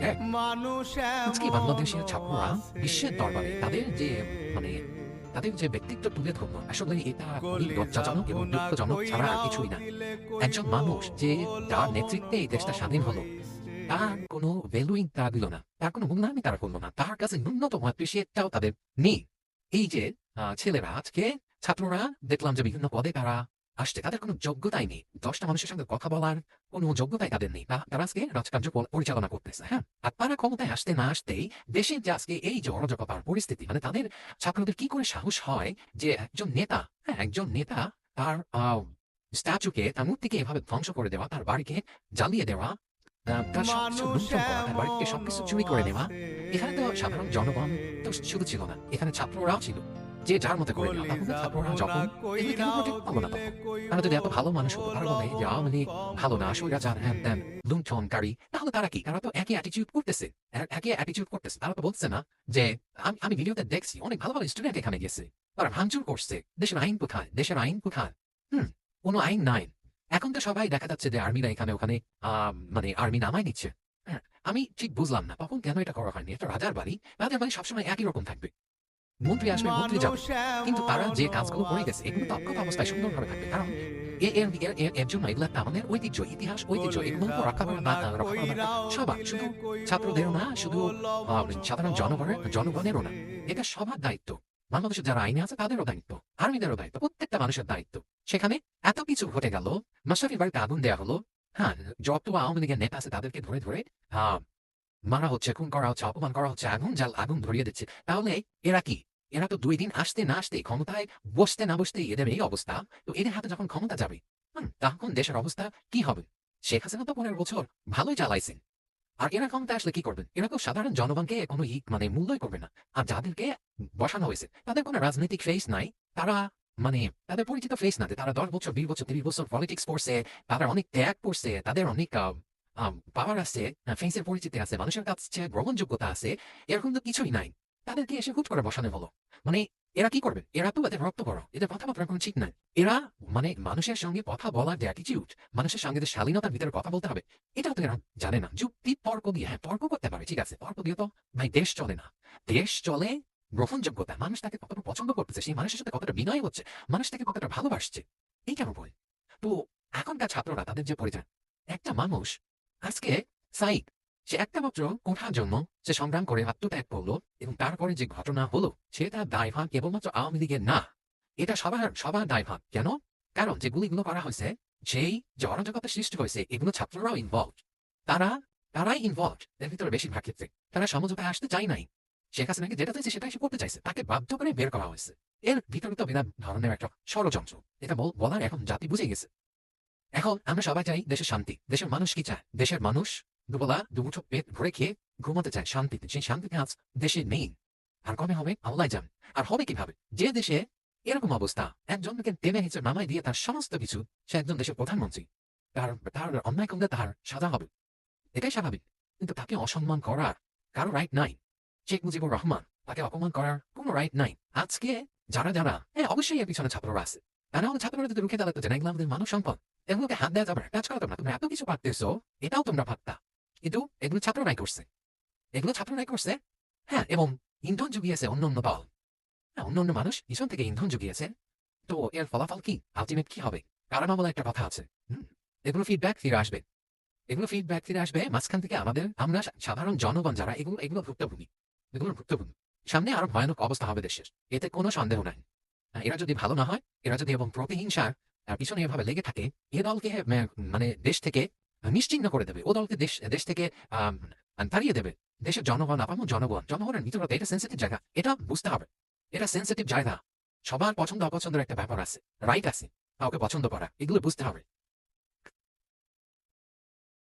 এক আজকে বাংলাদেশের ছাত্ররা বিশ্বের দরবারে তাদের যে মানে তাদের যে ব্যক্তিত্ব তুলে ধরলো আসলে এটা লজ্জাজনক এবং দুঃখজনক ছাড়া আর কিছুই না। একজন মানুষ যে যার নেতৃত্বে এই দেশটা স্বাধীন হলো তার কোনো ভ্যালুইং তারা দিল না তার কোনো মূল্যায়নই তারা করল না তার কাছে ন্যূনতম অ্যাপ্রিসিয়েটটাও তাদের নেই। এই যে ছেলেরা আজকে ছাত্ররা দেখলাম যে বিভিন্ন পদে তারা আসছে তাদের কোনো যোগ্যতাই নেই। দশটা মানুষের সঙ্গে কথা বলার কোনো যোগ্যতাই তাদের নেই। তারা আজকে রাজকার্য পরিচালনা করতেছে হ্যাঁ? আর তারা ক্ষমতায় আসতে না আসতেই দেশের যে আজকে এই যে অরাজকতার পরিস্থিতি মানে তাদের ছাত্রদের কি করে সাহস হয় যে একজন নেতা হ্যাঁ একজন নেতা তার স্ট্যাচুকে তার মূর্তিকে এভাবে ধ্বংস করে দেওয়া তার বাড়িকে জ্বালিয়ে দেওয়া তার সবকিছু লুণ্ঠন করা তার বাড়িতে সবকিছু চুরি করে নেওয়া এখানে তো সাধারণ জনগণ তো শুধু ছিল না এখানে ছাত্ররাও ছিল। যে যার মতো করে নেওয়া ছাত্ররা যখন এগুলো কেন protect পাবো না তখন? তারা যদি এত ভালো মানুষ হতো তারা বলে। যে আওয়ামী লীগ ভালো না স্বৈরাচার হ্যান ত্যান লুণ্ঠনকারী তাহলে তারা কি? তারা তো একই অ্যাটিটিউড করতেছে। একই অ্যাটিটিউড করতেছে। তারা তো বলছে না যে আমি আমি ভিডিওতে দেখছি অনেক ভালো ভালো স্টুডেন্ট এখানে গেছে। তারা ভাঙচুর করছে। দেশের আইন কোথায়? দেশের আইন কোথায়? হুম কোনো আইন নাই। এখন তো সবাই দেখা যাচ্ছে যে আর্মিরা এখানে ওখানে আহ, মানে আর্মি নামাই নিচ্ছে। হ্যাঁ, আমি ঠিক বুঝলাম না তখন কেন এটা করা হয়নি? এটা রাজার বাড়ি। রাজার বাড়ি সবসময় একই রকম থাকবে। মন্ত্রী আসবে মন্ত্রী যাবে। কিন্তু তারা যে কাজগুলো করে গেছে এগুলো তো অক্ষত অবস্থায় সুন্দরভাবে থাকবে। কারণ এর এর- এর- এর জন্য এগুলো আমাদের ঐতিহ্য ইতিহাস ঐতিহ্য এগুলো রক্ষা করা না রক্ষা করা সবার শুধু ছাত্রদেরও না শুধু সাধারণ জনগণের জনগণেরও না। এটা সবার দায়িত্ব। বাংলাদেশের যারা আইনে আছে তাদেরও দায়িত্ব। আর্মিদেরও দায়িত্ব। প্রত্যেকটা মানুষের দায়িত্ব। সেখানে এত কিছু ঘটে গেল মাসাফির বাড়িতে আগুন দেওয়া হলো। হ্যাঁ যত আওয়ামী লীগের নেতা আছে তাদেরকে ধরে ধরে মারা হচ্ছে খুন করা হচ্ছে অপমান করা হচ্ছে আগুন জাল আগুন ধরিয়ে দিচ্ছে। তাহলে এরা কি? এরা তো দুই দিন আসতে না আসতে ক্ষমতায় বসতে না বসতে এদের এই অবস্থা। তো এদের হাতে যখন ক্ষমতা যাবে তখন দেশের অবস্থা কি হবে? শেখ হাসিনা তো পনেরো বছর ভালোই চালাইছেন। আর এরা ক্ষমতা আসলে কি করবেন? এরা তো সাধারণ জনগণকে কোনো ই মানে মূল্যই করবে না। আর যাদেরকে বসানো হয়েছে, তাদের কোনো রাজনৈতিক ফেস নাই। তারা মানে তাদের পরিচিত ফেস না। তারা দশ বছর, বিশ বছর, তিরিশ বছর পলিটিক্স করছে তারা অনেক ত্যাগ করছে তাদের অনেক পাওয়ার আছে ফেসের পরিচিতি আছে, মানুষের কাছে গ্রহণযোগ্যতা আছে, এরকম তো কিছুই নাই। তাদেরকে এসে হুট করে বসানো হলো মানে এরা কি করবে? এরা তো এদের রক্ত বড় এদের কথাবার্তা কোনো ঠিক নাই। এরা মানে মানুষের সঙ্গে কথা বলার যে অ্যাটিটিউড মানুষের সঙ্গে যে শালীনতার ভিতরে কথা বলতে হবে, এটাও তো এরা জানে না। যুক্তি তর্ক দিয়ে হ্যাঁ তর্ক করতে পারে, ঠিক আছে। তর্ক দিয়ে তো, ভাই, দেশ চলে না। দেশ চলে গ্রহণযোগ্যতা। মানুষ তাকে কতটা পছন্দ করতেছে, সেই মানুষের সাথে কতটা বিনয় হচ্ছে, মানুষ তাকে কতটা ভালোবাসছে এইটার উপরে তো, এখনকার ছাত্ররা তাদের যে পরিচয়, একটা মানুষ, আজকে সাইক সে একটা মাত্র কোঠার জন্য সে সংগ্রাম করে আত্মত্যাগ করল এবং তারপরে যে ঘটনা হলো সেটা দায়ভার কেবলমাত্র আওয়ামী লীগের না, এটা সবার সবার দায়ভার। কেন? কারণ যে গুলিগুলো করা হয়েছে সেই যে অরাজকতা সৃষ্টি হয়েছে এগুলো ছাত্ররাও ইনভলভ তারা, তারাই ইনভলভ এর ভিতরে বেশিরভাগ ক্ষেত্রে। তারা সমঝোতায় আসতে চায় নাই। শেখ হাসিনাকে যেটা চাইছে সেটাই সে করতে চাইছে। তাকে বাধ্য করে বের করা হয়েছে। এর ভিতরে তো বিরাট ধরনের একটা ষড়যন্ত্র। এটা বল- বলার এখন জাতি বুঝে গেছে। এখন আমরা সবাই চাই দেশের শান্তি, দেশের মানুষ কি চায়? দেশের মানুষ দুবেলা, দুমুঠো পেট ভরে খেয়ে ঘুমাতে চায় শান্তিতে। সেই শান্তিতে আজ দেশে নেই। আর কবে হবে? আল্লাহ যান আর হবে কীভাবে? যে দেশে এরকম অবস্থা, একজনকে টেনে হিচে নামাই দিয়ে তার সমস্ত কিছু সে একজন দেশের প্রধানমন্ত্রী। তার তার অন্যায় করলে তার সাজা হবে। এটাই স্বাভাবিক। কিন্তু তাকে অসম্মান করার কারও রাইট নাই। শেখ মুজিবুর রহমান তাকে অপমান করার কোনো রাইট নাই। আজকে যারা যারা হ্যাঁ অবশ্যই এর পিছনে ছাত্ররা আছে। তা না ছাত্ররা যদি রুখে দাঁড়াতে এগুলো আমাদের মানব সম্পদ। এগুলোকে হাত দেওয়া যাবে কাজ করা না। তোমরা এত কিছু পারতেছো, এটাও তোমরা পারতা। কিন্তু এগুলো ছাত্ররাই করছে। এগুলো ছাত্ররাই করছে হ্যাঁ এবং ইন্ধন জুগিয়েছে অন্য অন্য দল হ্যাঁ অন্য অন্য মানুষ পিছন থেকে ইন্ধন জুগিয়েছে। তো এর ফলাফল কি? আলটিমেট কি হবে? কারণ বলে একটা কথা আছে। এগুলো ফিডব্যাক ফিরে আসবে। এগুলো ফিডব্যাক ফিরে আসবে মাঝখান থেকে আমাদের আমরা সাধারণ জনগণ যারা এগুলো এগুলো ভুক্তভোগী। এগুলো ভুক্তভোগী। সামনে আরও ভয়ানক অবস্থা হবে দেশের। এতে কোনো সন্দেহ নাই। হ্যাঁ, এরা যদি ভালো না হয় এরা যদি এবং প্রতিহিংসার পিছনে এভাবে লেগে থাকে এ দলকে মানে দেশ থেকে নিশ্চিহ্ন করে দেবে। ও দলকে দেশ দেশ থেকে তাড়িয়ে দেবে। দেশের জনগণ আপামো জনগণ, জনগণের ভিতরতে এটা সেন্সিটিভ জায়গা। এটা বুঝতে হবে। এটা সেন্সিটিভ জায়গা। সবার পছন্দ অপছন্দের একটা ব্যাপার আছে। রাইট আছে। কাউকে পছন্দ করা। এগুলো বুঝতে হবে।